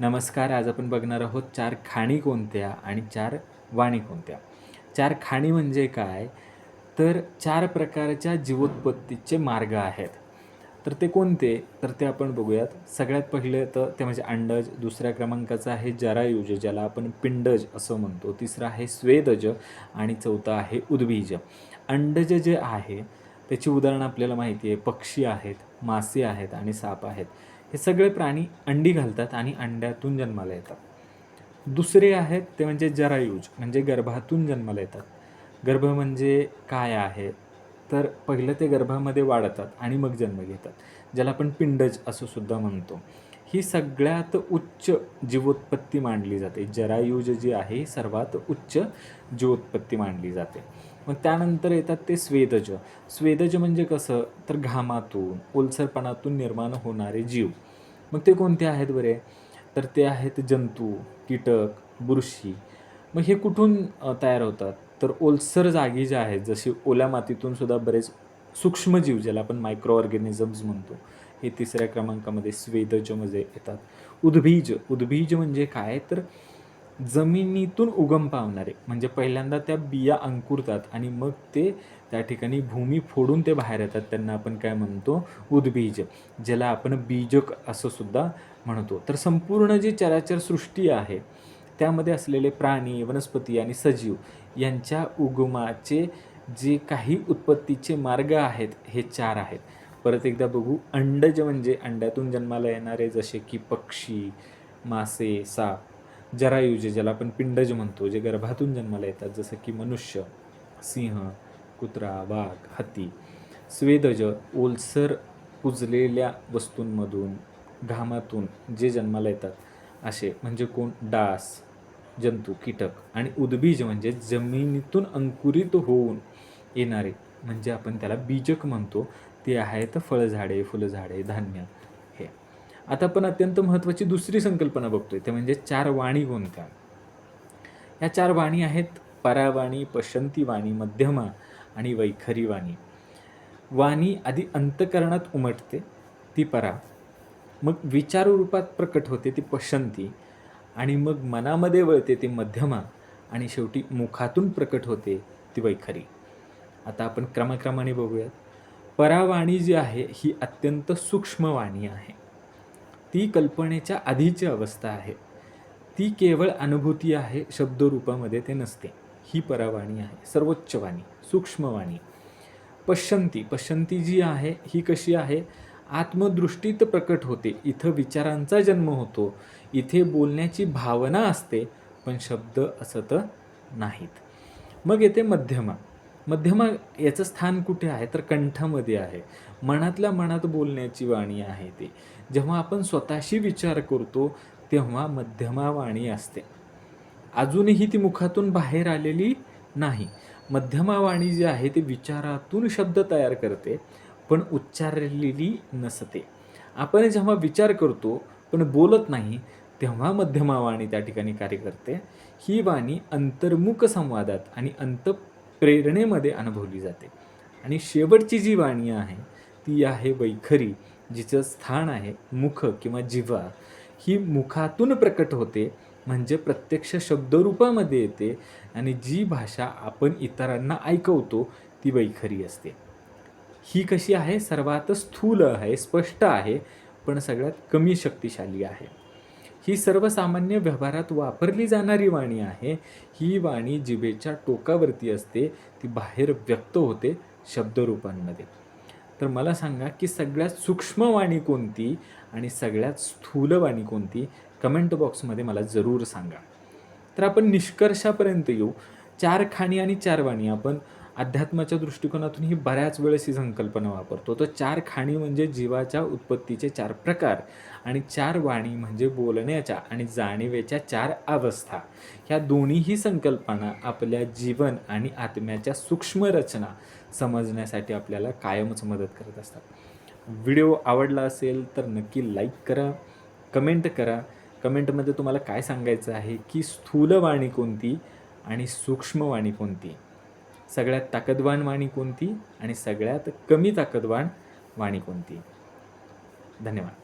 नमस्कार आज आपण बघणार आहोत चार खाणी कोणत्या आणि चार वाणी कोणत्या? चार खाणी म्हणजे काय? तर चार प्रकारच्या जीवोत्पत्तीचे मार्ग आहेत. तर ते कोणते? तर ते आपण बघूयात. सगळ्यात पहिले तर ते म्हणजे अंडज दुसऱ्या क्रमांकाचं आहे जरायुज ज्याला आपण पिंडज असं म्हणतो. तिसरं आहे स्वेदज आणि चौथं आहे उद्बीज. अंडज जे आहे त्याची उदाहरणं आपल्याला माहिती आहे. पक्षी आहेत मासे आहेत आणि साप आहेत. हे सगळे प्राणी अंडी घालतात आणि अंड्यातून जन्माला येतात. दुसरे आहेत ते म्हणजे जरायुज म्हणजे गर्भातून जन्माला येतात. गर्भ म्हणजे काय आहे? तर पहिलं ते गर्भामध्ये वाढतात आणि मग जन्म घेतात ज्याला आपण पिंडज असं सुद्धा म्हणतो. ही सगळ्यात उच्च जीवोत्पत्ती मानली जाते. जरायुज जी आहे ही सर्वात उच्च जीवोत्पत्ती मानली जाते. मग त्यानंतर येतात ते स्वेदज. स्वेदज म्हणजे कसं? तर घामातून ओलसरपणातून निर्माण होणारे जीव. मग ते कोणते आहेत बरे? तर ते आहेत जंतू कीटक बुरशी. मग हे कुठून तयार होतात? तर ओलसर जागी ज्या आहेत जशी ओल्या मातीतून सुद्धा बरेच सूक्ष्मजीव ज्याला आपण मायक्रो ऑर्गॅनिझम्स म्हणतो हे तिसऱ्या क्रमांकामध्ये स्वेदजमध्ये येतात. उद्बीज उद्बीज म्हणजे काय? तर जमिनीतून उगम पावणारे. म्हणजे पहिल्यांदा त्या बिया अंकुरतात आणि मग ते त्या ठिकाणी भूमी फोडून ते बाहेर येतात. त्यांना आपण काय म्हणतो? उद्बीज. ज्याला आपण बीजक असं सुद्धा म्हणतो. तर संपूर्ण जी चराचर सृष्टी आहे त्यामध्ये असलेले प्राणी वनस्पती आणि सजीव यांच्या उगमाचे जे काही उत्पत्तीचे मार्ग आहेत हे चार आहेत. परत एकदा बघू. अंडज म्हणजे अंड्यातून जन्माला येणारे जसे की पक्षी मासे साप जरायुजे ज्याला आपण पिंडज म्हणतो जे गर्भातून जन्माला येतात जसं की मनुष्य सिंह कुत्रा वाघ हत्ती स्वेदज ओलसर कुजलेल्या वस्तूंमधून घामातून जे जन्माला येतात असे म्हणजे कोण? डास जंतू कीटक आणि उद्बीज म्हणजे जमिनीतून अंकुरित होऊन येणारे म्हणजे आपण त्याला बीजक म्हणतो. ते आहेत फळझाडे फुलझाडे धान्य. आता आपण अत्यंत महत्त्वाची दुसरी संकल्पना बघतोय ते म्हणजे चार वाणी कोणत्या ह्या चार वाणी आहेत परावाणी पशंती वाणी मध्यमा आणि वैखरी वाणी. वाणी आधी अंतकरणात उमटते ती परा. मग विचार रूपात प्रकट होते ती पशंती. आणि मग मनामध्ये वळते ती मध्यमा. आणि शेवटी मुखातून प्रकट होते ती वैखरी. आता आपण क्रमक्रमाने बघूयात. परावाणी जी आहे ही अत्यंत सूक्ष्म वाणी आहे. ती कल्पनेच्या आधीची अवस्था आहे. ती केवळ अनुभूती आहे शब्दरूपामध्ये ते नसते. ही परावाणी आहे सर्वोच्च वाणी सूक्ष्मवाणी पश्यंती पश्यंती जी आहे ही कशी आहे? आत्मदृष्टीत प्रकट होते. इथं विचारांचा जन्म होतो. इथे बोलण्याची भावना असते पण शब्द असत नाहीत. मग येते मध्यमा. मध्यमा याचं स्थान कुठे आहे? तर कंठामध्ये आहे. मनातल्या मनात बोलण्याची वाणी आहे ती. जेव्हा आपण स्वतःशी विचार करतो तेव्हा मध्यमा वाणी असते. अजूनही ती मुखातून बाहेर आलेली नाही. मध्यमा वाणी जी आहे ती विचारातून शब्द तयार करते पण उच्चारलेली नसते. आपण जेव्हा विचार करतो पण बोलत नाही तेव्हा मध्यमा वाणी त्या ठिकाणी कार्य करते. ही वाणी अंतर्मुख संवादात आणि अंत प्रेरणेमध्ये अनुभवली जाते. आणि शेवटची जी वाणी आहे ती आहे वैखरी जिचं स्थान आहे मुख किंवा जिव्हा. ही मुखातून प्रकट होते म्हणजे प्रत्यक्ष शब्दरूपामध्ये येते आणि जी भाषा आपण इतरांना ऐकवतो ती वैखरी असते. ही कशी आहे? सर्वात स्थूल आहे स्पष्ट आहे पण सगळ्यात कमी शक्तिशाली आहे. ही सर्वसामान्य व्यवहारात वापरली जाणारी वाणी आहे. ही वाणी जिभेच्या टोकावरती असते ती बाहेर व्यक्त होते शब्दरूपांमध्ये. तर मला सांगा की सगळ्यात सूक्ष्म वाणी कोणती आणि सगळ्यात स्थूल वाणी कोणती? कमेंट बॉक्समध्ये मला जरूर सांगा. तर आपण निष्कर्षापर्यंत येऊ. चार खाणी आणि चार वाणी आपण अध्यात्माच्या दृष्टिकोनातून ही बऱ्याच वेळेस ही संकल्पना वापरतो. तर चार खाणी म्हणजे जीवाच्या उत्पत्तीचे चार प्रकार आणि चार वाणी म्हणजे बोलण्याच्या आणि जाणीवेच्या चार अवस्था. ह्या दोन्हीही संकल्पना आपल्या जीवन आणि आत्म्याच्या सूक्ष्म रचना समजण्यासाठी आपल्याला कायमच मदत करत असतात. व्हिडिओ आवडला असेल तर नक्की लाईक करा कमेंट करा. कमेंटमध्ये तुम्हाला काय सांगायचं आहे की स्थूल वाणी कोणती आणि सूक्ष्म वाणी कोणती? सगळ्यात ताकदवान वाणी कोणती आणि सगळ्यात कमी ताकदवान वाणी कोणती? धन्यवाद.